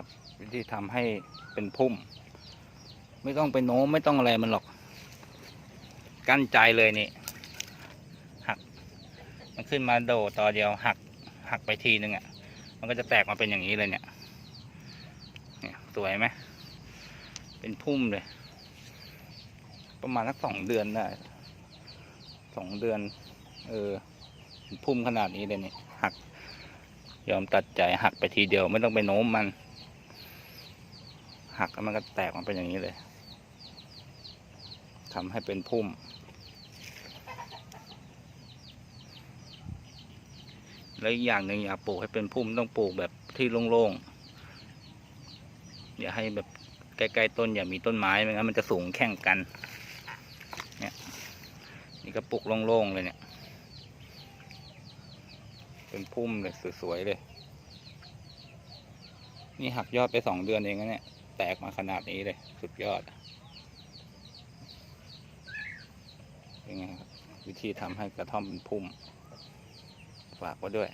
ครับ วิธีทำให้เป็นพุ่ม ไม่ต้องไปโน้มไม่ต้องอะไรมันหรอก กั้นใจเลยนี่ หัก มันขึ้นมาโดดต่อเดียวหักหักไปทีนึงอะ่ะ มันก็จะแตกมาเป็นอย่างนี้เลยเนี่ยเนี่ยสวยไหมเป็นพุ่มเลย ประมาณสักสองเดือนได้สองเดือน เออพุ่มขนาดนี้เลยเนี่ยหัก ยอมตัดใจหักไปทีเดียวไม่ต้องไปโน้มมัน หักแล้วมันก็แตกมันเป็นอย่างนี้เลยทำให้เป็นพุ่ม แล้วอีกอย่างหนึ่งอยากปลูกให้เป็นพุ่มต้องปลูกแบบที่โล่งๆอย่าให้แบบใกล้ๆต้นอย่ามีต้นไม้ไม่งั้นมันจะสูงแข่งกัน เนี่ย นี่ก็ปลูกโล่งๆเลยเนี่ย เป็นพุ่มเลยสวยๆเลย นี่หักยอดไปสองเดือนเองนะเนี่ย แตกมาขนาดนี้เลย สุดยอดเป็นไงครับวิธีทำให้กระท่อมเป็นพุ่ม ฝากไว้ด้วย